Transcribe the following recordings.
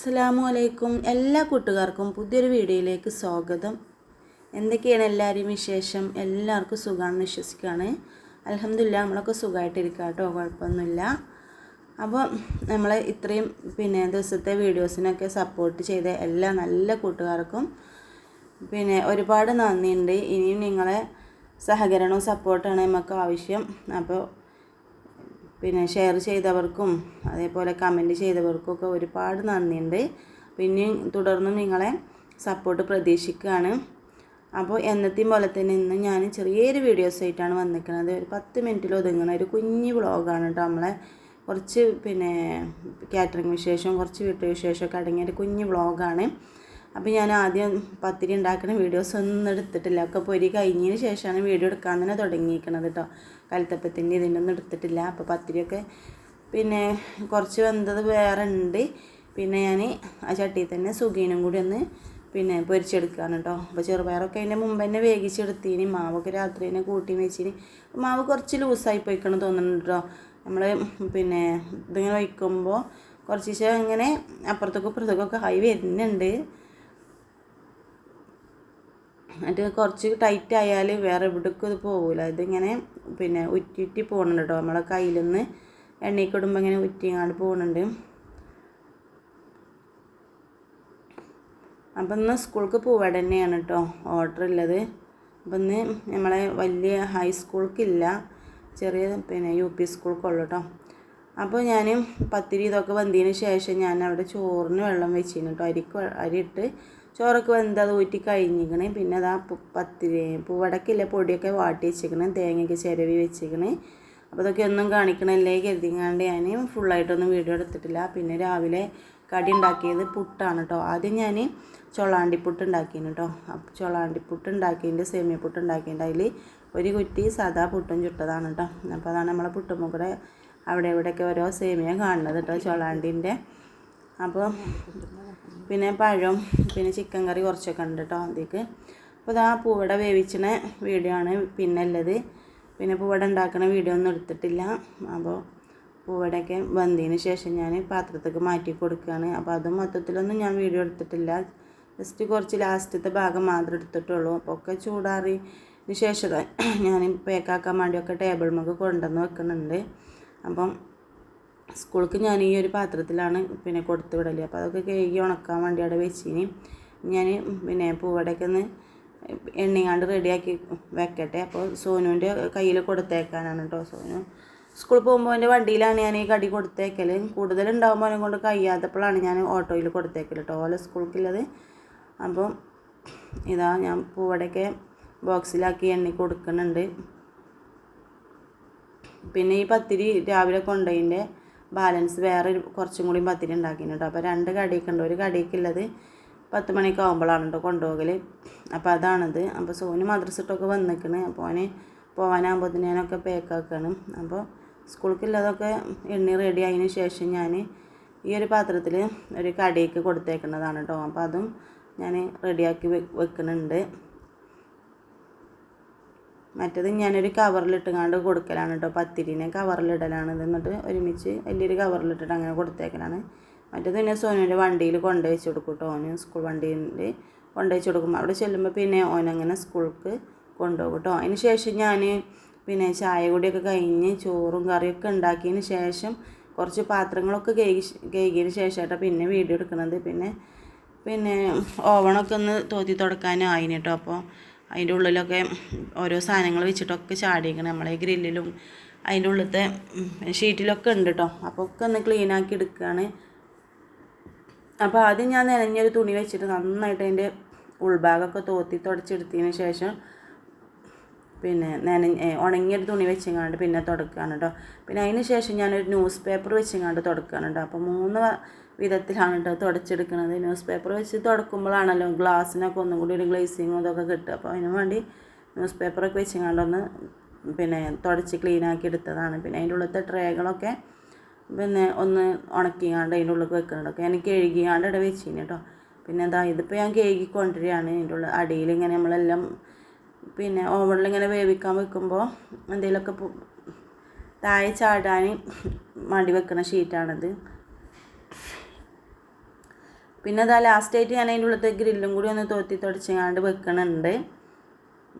അസ്സലാമു അലൈക്കും. എല്ലാ കൂട്ടുകാർക്കും പുതിയൊരു വീഡിയോയിലേക്ക് സ്വാഗതം. എന്തൊക്കെയാണ് എല്ലാവരും വിശേഷം? എല്ലാവർക്കും സുഖമാണെന്ന് വിശ്വസിക്കുകയാണ്. അലഹമില്ല നമ്മളൊക്കെ സുഖമായിട്ടിരിക്കുക കേട്ടോ കുഴപ്പമൊന്നുമില്ല. അപ്പോൾ നമ്മൾ ഇത്രയും പിന്നെ ദിവസത്തെ വീഡിയോസിനൊക്കെ സപ്പോർട്ട് ചെയ്ത എല്ലാ നല്ല കൂട്ടുകാർക്കും പിന്നെ ഒരുപാട് നന്ദിയുണ്ട്. ഇനിയും നിങ്ങളെ സഹകരണവും സപ്പോർട്ടാണ് നമുക്ക് ആവശ്യം. അപ്പോൾ പിന്നെ ഷെയർ ചെയ്തവർക്കും അതേപോലെ കമന്റ് ചെയ്തവർക്കും ഒക്കെ ഒരുപാട് നന്ദിയുണ്ട്. പിന്നെയും തുടർന്നും നിങ്ങളെ സപ്പോർട്ട് പ്രതീക്ഷിക്കുകയാണ്. അപ്പോൾ എന്നത്തെയും പോലെ തന്നെ ഇന്ന് ഞാൻ ചെറിയൊരു വീഡിയോസ് ആയിട്ടാണ് വന്നിരിക്കുന്നത്. ഒരു പത്ത് മിനിറ്റിൽ ഒതുങ്ങുന്ന ഒരു കുഞ്ഞു വ്ളോഗാണ് കേട്ടോ നമ്മളെ കുറച്ച് പിന്നെ കാറ്ററിംഗ് വിശേഷം കുറച്ച് വീട്ടുവിശേഷമൊക്കെ അടങ്ങിയ ഒരു കുഞ്ഞു വ്ളോഗാണ് അപ്പോൾ ഞാൻ ആദ്യം പത്തിരി ഉണ്ടാക്കുന്ന വീഡിയോസ് ഒന്നും എടുത്തിട്ടില്ല. ഒക്കെ പൊരി കഴിഞ്ഞതിന് ശേഷമാണ് വീഡിയോ എടുക്കാൻ തന്നെ തുടങ്ങിയിരിക്കുന്നത് കേട്ടോ കലത്തപ്പത്തിന്റെ ഇതിന്റെ ഒന്നും എടുത്തിട്ടില്ല. അപ്പോൾ പത്തിരിയൊക്കെ പിന്നെ കുറച്ച് വെന്തത് വേറെ ഉണ്ട്. പിന്നെ ഞാൻ ആ ചട്ടിയിൽ തന്നെ സുഖീനും കൂടി ഒന്ന് പിന്നെ പൊരിച്ചെടുക്കുകയാണ് കേട്ടോ അപ്പോൾ ചെറുപയറൊക്കെ അതിന്റെ മുമ്പ് തന്നെ വേവിച്ചെടുത്തിന്. മാവൊക്കെ രാത്രി തന്നെ കൂട്ടി വെച്ചിന്. മാവ് കുറച്ച് ലൂസായി പോയിക്കണം തോന്നുന്നുണ്ട് കേട്ടോ നമ്മൾ പിന്നെ ഇതിങ്ങനെ വയ്ക്കുമ്പോൾ കുറച്ച് ഇങ്ങനെ അപ്പുറത്തൊക്കെ ഇപ്പുറത്തേക്കൊക്കെ ഹൈ വരുന്നുണ്ട്. എന്നിട്ട് കുറച്ച് ടൈറ്റ് ആയാൽ വേറെ എവിടേക്കും ഇത് പോകില്ല ഇതിങ്ങനെ പിന്നെ ഉറ്റിറ്റി പോകുന്നുണ്ട് കേട്ടോ നമ്മളെ കയ്യിൽ നിന്ന് എണ്ണയ്ക്ക് ഇടുമ്പോൾ ഇങ്ങനെ ഉറ്റിങ്ങാണ്ട് പോകുന്നുണ്ട് അപ്പം ഇന്ന് സ്കൂൾക്ക് പോവാട് തന്നെയാണ് കേട്ടോ ഓർഡർ ഉള്ളത് അപ്പം ഇന്ന് നമ്മളെ വലിയ ഹൈസ്കൂൾക്കില്ല ചെറിയ പിന്നെ യു പി സ്കൂൾക്കുള്ളൂ കേട്ടോ അപ്പോൾ ഞാൻ പത്തിരി ഇതൊക്കെ വന്നതിന് ശേഷം ഞാൻ അവിടെ ചോറിന് വെള്ളം വെച്ചിരുന്നു കേട്ടോ അരിക്ക് അരിയിട്ട് ചോറൊക്കെ വെന്ത് അത് ഊറ്റി കഴിഞ്ഞിക്കണേ. പിന്നെ അതാ പത്തിരി പൂവടക്കില്ല പൊടിയൊക്കെ വാട്ടി വെച്ചിക്കണേ. തേങ്ങയൊക്കെ ചിരവി വെച്ചിക്കണേ. അപ്പോൾ അതൊക്കെ ഒന്നും കാണിക്കണല്ലേ കരുതിങ്ങാണ്ട് ഞാൻ ഫുള്ളായിട്ടൊന്നും വീഡിയോ എടുത്തിട്ടില്ല. പിന്നെ രാവിലെ കടി ഉണ്ടാക്കിയത് പുട്ടാണ് കേട്ടോ ആദ്യം ഞാൻ ചൊളാണ്ടിപ്പുട്ട് ഉണ്ടാക്കിയിരുന്നു കേട്ടോ അപ്പോൾ ചൊളാണ്ടിപ്പുട്ട് ഉണ്ടാക്കിയതിന്റെ സേമിയ പുട്ട് ഉണ്ടാക്കിയതിന്റെ അതിൽ ഒരു കുറ്റി സാധാ പുട്ടും ചുട്ടതാണ് കേട്ടോ അപ്പോൾ അതാണ് നമ്മളെ പുട്ടുമ്പോൾ അവിടെ ഇവിടെയൊക്കെ ഓരോ സേമിയ കാണുന്നത് കേട്ടോ ചൊളാണ്ടിന്റെ അപ്പോൾ പിന്നെ പഴം പിന്നെ ചിക്കൻ കറി കുറച്ചൊക്കെ ഉണ്ട് കേട്ടോ അതിലേക്ക്. അപ്പോൾ ഇതാ പൂവട വേവിച്ചണ വീഡിയോ ആണ് പിന്നെ ഉള്ളത്. പിന്നെ പൂവട ഉണ്ടാക്കുന്ന വീഡിയോ ഒന്നും എടുത്തിട്ടില്ല. അപ്പോൾ പൂവടയൊക്കെ വന്നതിന് ശേഷം ഞാൻ പാത്രത്തേക്ക് മാറ്റി കൊടുക്കുകയാണ്. അപ്പോൾ അതും മൊത്തത്തിലൊന്നും ഞാൻ വീഡിയോ എടുത്തിട്ടില്ല. ജസ്റ്റ് കുറച്ച് ലാസ്റ്റത്തെ ഭാഗം മാത്രമേ എടുത്തിട്ടുള്ളൂ. അപ്പോൾ ഒക്കെ ചൂടാറിന് ശേഷം ഞാൻ പേക്കാക്കാൻ വേണ്ടിയൊക്കെ ടേബിൾ മുഖം കൊണ്ടുവന്ന് വെക്കുന്നുണ്ട്. അപ്പം സ്കൂൾക്ക് ഞാൻ ഈ ഒരു പാത്രത്തിലാണ് പിന്നെ കൊടുത്തു വിടൽ. അപ്പോൾ അതൊക്കെ കഴുകി ഉണക്കാൻ വേണ്ടി അവിടെ വെച്ചിന്. ഞാൻ പിന്നെ പൂവടയൊക്കെ ഒന്ന് എണ്ണിങ്ങാണ്ട് റെഡിയാക്കി വെക്കട്ടെ. അപ്പോൾ സോനുവിന്റെ കയ്യിൽ കൊടുത്തേക്കാനാണ് കേട്ടോ സോനു. സ്കൂളിൽ പോകുമ്പോൾ എന്റെ വണ്ടിയിലാണ് ഞാൻ ഈ കടി കൊടുത്തേക്കൽ കൂടുതലുണ്ടാകുമ്പോൾ അവനെ കൊണ്ട് കഴിയാത്തപ്പോഴാണ് ഞാൻ ഓട്ടോയിൽ കൊടുത്തേക്കൽ കേട്ടോ ഓല സ്കൂൾക്കുള്ളത് അപ്പോൾ ഇതാ ഞാൻ പൂവടയൊക്കെ ബോക്സിലാക്കി എണ്ണി കൊടുക്കുന്നുണ്ട്. പിന്നെ ഈ പത്തിരി രാവിലെ കൊണ്ടുപോയിന്റെ ബാലൻസ് വേറെ കുറച്ചും കൂടി പത്തിരി ഉണ്ടാക്കിയിട്ടുണ്ട്. അപ്പോൾ രണ്ട് കടിയൊക്കെ ഒരു കടിയൊക്കെയുള്ളത് പത്ത് മണിയൊക്കെ ആകുമ്പോഴാണ് കേട്ടോ കൊണ്ടുപോകൽ അപ്പോൾ അതാണത്. അപ്പോൾ സോന് മദ്രസിട്ടൊക്കെ വന്നിക്കണ് അപ്പോൾ അവന് പോകാനാകുമ്പോൾ ഞാനൊക്കെ പേക്കാക്കണം അപ്പോൾ സ്കൂൾക്കുള്ളതൊക്കെ എണ്ണി റെഡി ആയതിനു ശേഷം ഞാൻ ഈ ഒരു പാത്രത്തിൽ ഒരു കടിയൊക്കെ കൊടുത്തേക്കുന്നതാണ് കേട്ടോ. അപ്പോൾ അതും ഞാൻ റെഡിയാക്കി വെക്കുന്നുണ്ട്. മറ്റത് ഞാനൊരു കവറിലിട്ടുകൊണ്ട് കൊടുക്കലാണ് കേട്ടോ പത്തിരിനെ കവറിലിടലാണ്. ഇത് എന്നിട്ട് ഒരുമിച്ച് വലിയൊരു കവറിലിട്ടിട്ട് അങ്ങനെ കൊടുത്തേക്കലാണ്. മറ്റത് പിന്നെ സോനുവിന്റെ വണ്ടിയിൽ കൊണ്ടുവച്ച് കൊടുക്കും കേട്ടോ ഓന് സ്കൂൾ വണ്ടിയിൽ കൊണ്ടുവച്ച് കൊടുക്കും. അവിടെ ചെല്ലുമ്പോൾ പിന്നെ ഓനങ്ങനെ സ്കൂൾക്ക് കൊണ്ടുപോകും കേട്ടോ അതിന് ശേഷം ഞാൻ പിന്നെ ചായ കൂടിയൊക്കെ കഴിഞ്ഞ് ചോറും കറിയൊക്കെ ഉണ്ടാക്കിയതിന് ശേഷം കുറച്ച് പാത്രങ്ങളൊക്കെ കഴുകി കഴുകിയതിന് ശേഷമായിട്ടാണ് പിന്നെ വീഡിയോ എടുക്കുന്നത് പിന്നെ പിന്നെ ഓവണൊക്കെ ഒന്ന് തോത്തി തുടക്കാനായിന് കേട്ടോ അപ്പോൾ അതിന്റെ ഉള്ളിലൊക്കെ ഓരോ സാധനങ്ങൾ വെച്ചിട്ടൊക്കെ ചാടിയിരിക്കണം നമ്മളെ ഗ്രില്ലിലും അതിന്റെ ഉള്ളിലത്തെ ഷീറ്റിലൊക്കെ ഉണ്ട് കേട്ടോ അപ്പോൾ ഒക്കെ ഒന്ന് ക്ലീനാക്കി എടുക്കുകയാണ് അപ്പോൾ ആദ്യം ഞാൻ നനഞ്ഞൊരു തുണി വെച്ചിട്ട് നന്നായിട്ട് അതിന്റെ ഉൾഭാഗമൊക്കെ തോത്തി തുടച്ചെടുത്തതിന് ശേഷം പിന്നെ നനഞ്ഞ ഉണങ്ങിയൊരു തുണി വെച്ചെങ്ങാണ്ട് പിന്നെ തുടക്കുകയാണ് കേട്ടോ പിന്നെ അതിന് ശേഷം ഞാനൊരു ന്യൂസ് പേപ്പർ വെച്ചെങ്ങാണ്ട് തുടക്കുകയാണ് കേട്ടോ അപ്പോൾ മൂന്ന് വിധത്തിലാണ് കേട്ടോ തുടച്ചെടുക്കുന്നത് ന്യൂസ് പേപ്പർ വെച്ച് തുടക്കുമ്പോഴാണല്ലോ ഗ്ലാസ്സിനൊക്കെ ഒന്നും കൂടി ഒരു ഗ്ലേസിങ്ങും ഇതൊക്കെ കിട്ടുക. അപ്പോൾ അതിന് വേണ്ടി ന്യൂസ് പേപ്പറൊക്കെ വെച്ചങ്ങാണ്ടൊന്ന് പിന്നെ തുടച്ച് ക്ലീനാക്കി എടുത്തതാണ്. പിന്നെ അതിന്റെ ഉള്ളിലത്തെ ട്രേകളൊക്കെ പിന്നെ ഒന്ന് ഉണക്കിങ്ങാണ്ട് അതിന്റെ ഉള്ളിൽ വെക്കുന്നുണ്ടൊക്കെ ഞാൻ കഴുകിയാണ്ട് ഇവിടെ വെച്ചിന് കേട്ടോ. പിന്നെ എന്താ ഇതിപ്പോൾ ഞാൻ കഴുകി അതിന്റെ ഉള്ളിൽ. അടിയിൽ ഇങ്ങനെ നമ്മളെല്ലാം പിന്നെ ഓവണിൽ ഇങ്ങനെ വേവിക്കാൻ വെക്കുമ്പോൾ എന്തെങ്കിലുമൊക്കെ താഴെ ചാടാൻ മടി വെക്കുന്ന ഷീറ്റാണിത് പിന്നെ അതാ ലാസ്റ്റായിട്ട് ഞാൻ അതിന്റെ ഉള്ളത്തെ ഗ്രില്ലും കൂടി ഒന്ന് തോത്തി തുടച്ചങ്ങാണ്ട് വെക്കണുണ്ട്.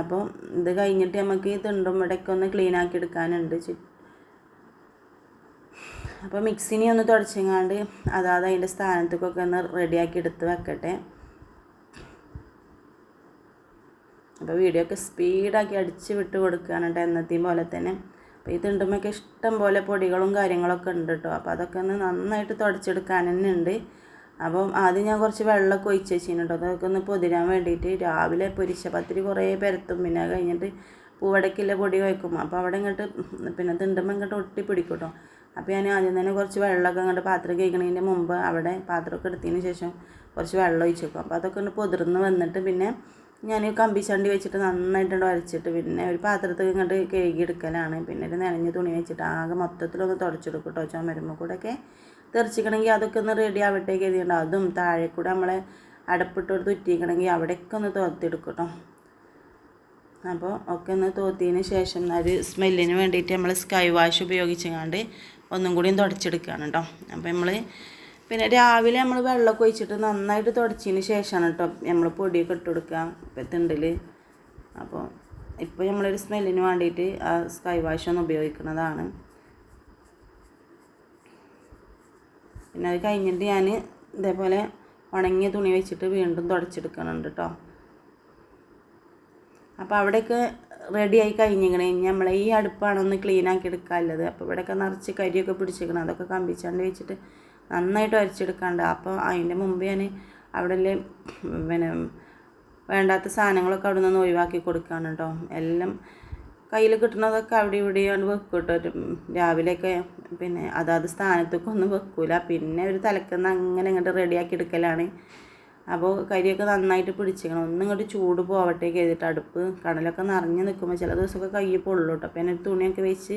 അപ്പം ഇത് കഴിഞ്ഞിട്ട് നമുക്ക് ഈ തിണ്ടും ഇവിടെയൊക്കെ ഒന്ന് ക്ലീൻ ആക്കി എടുക്കാനുണ്ട് അപ്പോൾ മിക്സിനെ ഒന്ന് തുടച്ചങ്ങാണ്ട് അതാത് അതിന്റെ സ്ഥാനത്തേക്കൊക്കെ ഒന്ന് റെഡിയാക്കി എടുത്ത് വെക്കട്ടെ. അപ്പോൾ വീഡിയോ ഒക്കെ സ്പീഡാക്കി അടിച്ച് വിട്ട് കൊടുക്കുകയാണ് കേട്ടോ എന്നത്തെയും പോലെ തന്നെ. അപ്പോൾ ഈ തിണ്ടുമ്മൊക്കെ ഇഷ്ടം പോലെ പൊടികളും കാര്യങ്ങളൊക്കെ ഉണ്ട് കേട്ടോ അപ്പോൾ അതൊക്കെ ഒന്ന് നന്നായിട്ട് തുടച്ചെടുക്കാൻ തന്നെ ഉണ്ട്. അപ്പം ആദ്യം ഞാൻ കുറച്ച് വെള്ളമൊക്കെ ഒഴിച്ച് വെച്ചിരുന്നു കേട്ടോ അതൊക്കെ ഒന്ന് പൊതിരാൻ വേണ്ടിയിട്ട് രാവിലെ പൊരിച്ച പത്തിരി കുറേ പരത്തും. പിന്നെ കഴിഞ്ഞിട്ട് പൂവടക്കില്ല പൊടി വയ്ക്കും അപ്പോൾ അവിടെ ഇങ്ങോട്ട് പിന്നെ തിണ്ടുമ്പോൾ ഇങ്ങോട്ട് ഒട്ടി പിടിക്കും കേട്ടോ അപ്പോൾ ഞാൻ ആദ്യം തന്നെ കുറച്ച് വെള്ളമൊക്കെ അങ്ങോട്ട് പാത്രം കഴിക്കണതിന്റെ മുമ്പ് അവിടെ പാത്രമൊക്കെ എടുത്തതിന് ശേഷം കുറച്ച് വെള്ളം ഒഴിച്ച് വെക്കും അപ്പോൾ അതൊക്കെ ഒന്ന് പൊതിർന്ന് വന്നിട്ട് പിന്നെ ഞാൻ കമ്പി ചണ്ടി വെച്ചിട്ട് നന്നായിട്ട് വരച്ചിട്ട് പിന്നെ ഒരു പാത്രത്തിൽ ഇങ്ങോട്ട് കഴുകി എടുക്കലാണ് പിന്നെ ഒരു നനഞ്ഞ തുണി വെച്ചിട്ട് ആകെ മൊത്തത്തിലൊന്ന് തുടച്ചെടുക്കും കേട്ടോ കൂടെ ഒക്കെ തെറിച്ചിക്കണമെങ്കിൽ അതൊക്കെ ഒന്ന് റെഡി ആവട്ടെ എഴുതിയിട്ടോ അതും താഴെ കൂടെ നമ്മളെ അടപ്പിട്ടോട് തുറ്റിക്കണമെങ്കിൽ അവിടെയൊക്കെ ഒന്ന് തോത്തിയെടുക്കും കേട്ടോ അപ്പോൾ ഒക്കെ ഒന്ന് തോത്തിയതിന് ശേഷം ഒരു സ്മെല്ലിന് വേണ്ടിയിട്ട് നമ്മൾ സ്കൈ വാഷ് ഉപയോഗിച്ചങ്ങാണ്ട് ഒന്നും കൂടിയും തുടച്ചെടുക്കുകയാണ് കേട്ടോ അപ്പോൾ നമ്മൾ പിന്നെ രാവിലെ നമ്മൾ വെള്ളമൊക്കെ ഒഴിച്ചിട്ട് നന്നായിട്ട് തുടച്ചതിന് ശേഷമാണ് കേട്ടോ നമ്മൾ പൊടിയൊക്കെ ഇട്ട് കൊടുക്കുക തിണ്ടിൽ അപ്പോൾ ഇപ്പോൾ നമ്മളൊരു സ്മെല്ലിന് വേണ്ടിയിട്ട് ആ സ്കൈ വാഷ് ഒന്ന് ഉപയോഗിക്കുന്നതാണ്. പിന്നെ അത് കഴിഞ്ഞിട്ട് ഞാൻ ഇതേപോലെ ഉണങ്ങിയ തുണി വെച്ചിട്ട് വീണ്ടും തുടച്ചെടുക്കുന്നുണ്ട് കേട്ടോ അപ്പോൾ അവിടെയൊക്കെ റെഡിയായി കഴിഞ്ഞിങ്ങനെ നമ്മളെ ഈ അടുപ്പാണ് ഒന്ന് ക്ലീൻ ആക്കി എടുക്കാനുള്ളത്. അപ്പോൾ ഇവിടെയൊക്കെ നിറച്ച് കരിയൊക്കെ പിടിച്ചിരിക്കണം. അതൊക്കെ കമ്പിച്ചാണ്ട് വെച്ചിട്ട് നന്നായിട്ട് വരച്ചെടുക്കാണ്ട്. അപ്പോൾ അതിന്റെ മുമ്പ് ഞാൻ അവിടെ പിന്നെ വേണ്ടാത്ത സാധനങ്ങളൊക്കെ അവിടെ നിന്ന് ഒഴിവാക്കി കൊടുക്കുകയാണ് കേട്ടോ എല്ലാം കയ്യിൽ കിട്ടുന്നതൊക്കെ അവിടെ ഇവിടെയാണ് വെക്കും കേട്ടോ രാവിലെയൊക്കെ പിന്നെ അതാത് സ്ഥാനത്തൊക്കെ ഒന്നും വെക്കൂല. പിന്നെ ഒരു തലക്കുന്ന അങ്ങനെ ഇങ്ങോട്ട് റെഡിയാക്കി എടുക്കലാണ്. അപ്പോൾ കരിയൊക്കെ നന്നായിട്ട് പിടിച്ചിരിക്കണം ഒന്നും ഇങ്ങോട്ട് ചൂട് പോവട്ടെ ചെയ്തിട്ട് അടുപ്പ് കടലൊക്കെ നിറഞ്ഞ് നിൽക്കുമ്പോൾ ചില ദിവസമൊക്കെ കയ്യിൽ പൊള്ളു കേട്ടോ അപ്പോൾ ഒരു തുണിയൊക്കെ വെച്ച്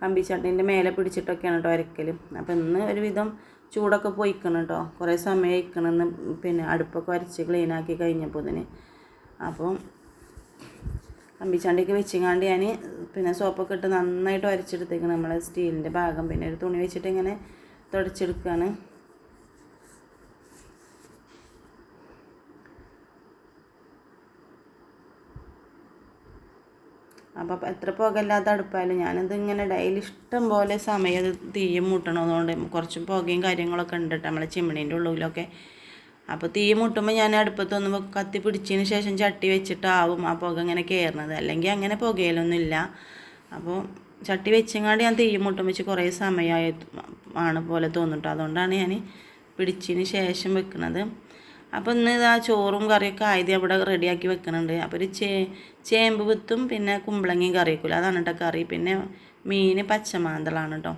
കമ്പിച്ചട്ടിന്റെ മേലെ പിടിച്ചിട്ടൊക്കെയാണ് കേട്ടോ വരയ്ക്കൽ അപ്പോൾ ഇന്ന് ഒരുവിധം ചൂടൊക്കെ പോയിക്കണം കേട്ടോ കുറേ സമയം ഇരിക്കണമെന്ന് പിന്നെ അടുപ്പൊക്കെ വരച്ച് ക്ലീനാക്കി കഴിഞ്ഞപ്പോൾ ഇതിന് അപ്പം കമ്പിച്ചാണ്ടിക്ക് വെച്ചിങ്ങാണ്ട് ഞാൻ പിന്നെ സോപ്പൊക്കെ ഇട്ട് നന്നായിട്ട് വരച്ചെടുത്തേക്കണം നമ്മളെ സ്റ്റീലിന്റെ ഭാഗം. പിന്നെ ഒരു തുണി വെച്ചിട്ട് ഇങ്ങനെ തുടച്ചെടുക്കുകയാണ് അപ്പോൾ എത്ര പുകയില്ലാത്ത അടുപ്പായാലും ഞാനത് ഇങ്ങനെ ഡെയിലി ഇഷ്ടം പോലെ സമയം തീയും മുട്ടണതുകൊണ്ട് കുറച്ച് പുകയും കാര്യങ്ങളൊക്കെ ഉണ്ട് കേട്ടോ നമ്മളെ ചിമ്മിണീന്റെ ഉള്ളിലൊക്കെ. അപ്പോൾ തീ മുട്ടുമ്പോൾ ഞാൻ അടുപ്പത്തൊന്ന് കത്തി പിടിച്ചതിന് ശേഷം ചട്ടി വെച്ചിട്ടാവും ആ പുക ഇങ്ങനെ കയറുന്നത് അല്ലെങ്കിൽ അങ്ങനെ പുകയിലൊന്നുമില്ല അപ്പോൾ ചട്ടി വെച്ചങ്ങാണ്ട് ഞാൻ തീ മുട്ടും വെച്ച് കുറേ സമയമായി ആണ് പോലെ തോന്നിട്ടോ അതുകൊണ്ടാണ് ഞാൻ പിടിച്ചതിന് ശേഷം വെക്കുന്നത് അപ്പോൾ ഇന്ന് ഇതാ ചോറും കറിയൊക്കെ ആയത് അവിടെ റെഡിയാക്കി വെക്കുന്നുണ്ട് അപ്പോൾ ഒരു ചേ ചേമ്പ് വിത്തും പിന്നെ കുമ്പളങ്ങയും കറി അതാണ് കേട്ടോ കറി. പിന്നെ മീൻ പച്ചമാന്തളാണ് കേട്ടോ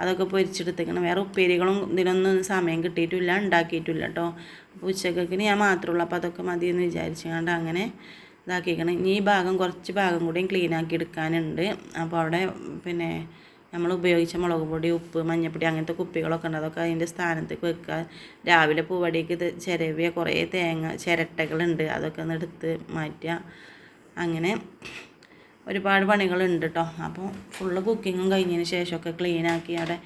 അതൊക്കെ പൊരിച്ചെടുത്തേക്കണം. വേറെ ഉപ്പേരികളും ഇതിനൊന്നും സമയം കിട്ടിയിട്ടില്ല ഉണ്ടാക്കിയിട്ടില്ല കേട്ടോ അപ്പോൾ ഉച്ചക്കൊക്കെ ഞാൻ മാത്രമേ ഉള്ളൂ. അപ്പോൾ അതൊക്കെ മതി എന്ന് വിചാരിച്ചുകൊണ്ട് അങ്ങനെ ഇതാക്കിയിരിക്കണം ഇനി ഈ ഭാഗം കുറച്ച് ഭാഗം കൂടിയും ക്ലീൻ ആക്കി എടുക്കാനുണ്ട്. അപ്പോൾ അവിടെ പിന്നെ നമ്മൾ ഉപയോഗിച്ച മുളക് പൊടി ഉപ്പ് മഞ്ഞൾപ്പൊടി അങ്ങനത്തെ കുപ്പികളൊക്കെ ഉണ്ട്. അതൊക്കെ അതിന്റെ സ്ഥാനത്തേക്ക് വെക്കുക. രാവിലെ പൂവടിക്ക് ചിരവിയ കുറേ തേങ്ങ ചിരട്ടകളുണ്ട്. അതൊക്കെ ഒന്ന് എടുത്ത് മാറ്റുക. അങ്ങനെ ഒരുപാട് പണികളുണ്ട് കേട്ടോ അപ്പോൾ ഫുള്ള് കുക്കിങ്ങും കഴിഞ്ഞതിന് ശേഷമൊക്കെ ക്ലീനാക്കി അവിടെ.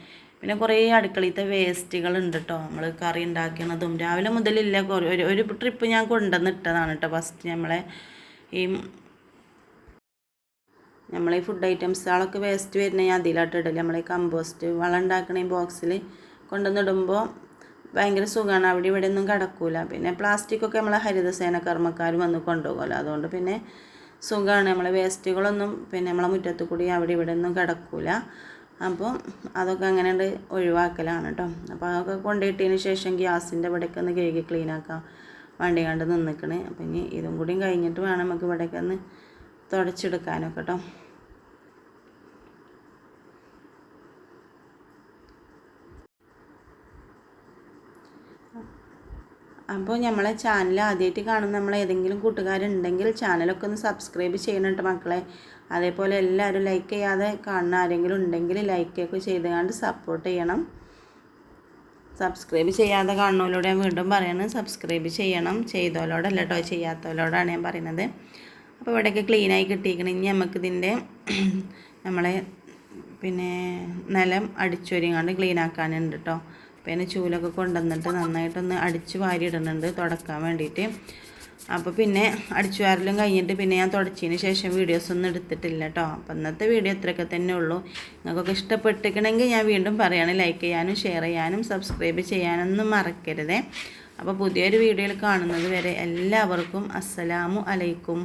പിന്നെ കുറേ അടുക്കളയിലത്തെ വേസ്റ്റുകൾ ഉണ്ട് കേട്ടോ നമ്മൾ കറി ഉണ്ടാക്കണതും രാവിലെ മുതലില്ല. ഒരു ഒരു ട്രിപ്പ് ഞാൻ കൊണ്ടുവന്നിട്ടതാണ് കേട്ടോ ഫസ്റ്റ് നമ്മളെ ഈ നമ്മൾ ഈ ഫുഡ് ഐറ്റംസുകളൊക്കെ വേസ്റ്റ് വരുന്ന ഞാൻ ഇടില്ല ഇടൽ. നമ്മൾ ഈ കമ്പോസ്റ്റ് വളം ഉണ്ടാക്കണ ഈ ബോക്സിൽ കൊണ്ടുവന്നിടുമ്പോൾ ഭയങ്കര സുഖമാണ് അവിടെ ഇവിടെ ഒന്നും കിടക്കൂല. പിന്നെ പ്ലാസ്റ്റിക്കൊക്കെ നമ്മളെ ഹരിതസേന കർമ്മക്കാർ വന്ന് കൊണ്ടുപോകുമല്ലോ അതുകൊണ്ട് പിന്നെ സുഖമാണ് നമ്മൾ വേസ്റ്റുകളൊന്നും പിന്നെ നമ്മളെ മുറ്റത്ത് കൂടി അവിടെ ഇവിടെ ഒന്നും കിടക്കൂല. അപ്പോൾ അതൊക്കെ അങ്ങനെ ഒഴിവാക്കലാണ് കേട്ടോ അപ്പോൾ അതൊക്കെ കൊണ്ടുപോയിട്ടതിന് ശേഷം ഗ്യാസിന്റെ ഇവിടേക്ക് ഒന്ന് കഴുകി ക്ലീൻ ആക്കാം. വണ്ടി കണ്ട് നിന്നിക്കണേ. അപ്പം ഇനി ഇതും കൂടിയും കഴിഞ്ഞിട്ട് വേണം നമുക്ക് ഇവിടേക്ക് ഒന്ന് തുടച്ചെടുക്കാനൊക്കെ കേട്ടോ അപ്പോൾ നമ്മളെ ചാനൽ ആദ്യമായിട്ട് കാണുന്ന നമ്മൾ ഏതെങ്കിലും കൂട്ടുകാരുണ്ടെങ്കിൽ ചാനലൊക്കെ ഒന്ന് സബ്സ്ക്രൈബ് ചെയ്യണം കേട്ടോ മക്കളെ. അതേപോലെ എല്ലാവരും ലൈക്ക് ചെയ്യാതെ കാണുന്ന ആരെങ്കിലും ഉണ്ടെങ്കിൽ ലൈക്കൊക്കെ ചെയ്തുകൊണ്ട് സപ്പോർട്ട് ചെയ്യണം. സബ്സ്ക്രൈബ് ചെയ്യാതെ കാണുന്നവരോട് ഞാൻ വീണ്ടും പറയണം സബ്സ്ക്രൈബ് ചെയ്യണം. ചെയ്തോലോടല്ല കേട്ടോ ചെയ്യാത്തവരോടാണ് ഞാൻ പറയുന്നത് അപ്പോൾ ഇവിടെയൊക്കെ ക്ലീനായി കിട്ടിയിരിക്കണം. ഇനി നമുക്കിതിന്റെ നമ്മളെ പിന്നെ നിലം അടിച്ചൊരിങ്ങാണ്ട് ക്ലീൻ ആക്കാനുണ്ട് കേട്ടോ പിന്നെ ചൂലൊക്കെ കൊണ്ടുവന്നിട്ട് നന്നായിട്ടൊന്ന് അടിച്ച് വാരി ഇടുന്നുണ്ട് തുടക്കാൻ വേണ്ടിയിട്ട്. അപ്പോൾ പിന്നെ അടിച്ചു വാരലും കഴിഞ്ഞിട്ട് പിന്നെ ഞാൻ തുടച്ചതിന് ശേഷം വീഡിയോസ് ഒന്നും എടുത്തിട്ടില്ല കേട്ടോ അപ്പം ഇന്നത്തെ വീഡിയോ ഇത്രയൊക്കെ തന്നെ ഉള്ളൂ. നിങ്ങൾക്കൊക്കെ ഇഷ്ടപ്പെട്ടിരിക്കണമെങ്കിൽ ഞാൻ വീണ്ടും പറയുകയാണ് ലൈക്ക് ചെയ്യാനും ഷെയർ ചെയ്യാനും സബ്സ്ക്രൈബ് ചെയ്യാനൊന്നും മറക്കരുതേ. അപ്പോൾ പുതിയൊരു വീഡിയോയിൽ കാണുന്നത് വരെ എല്ലാവർക്കും അസ്സലാമു അലൈക്കും.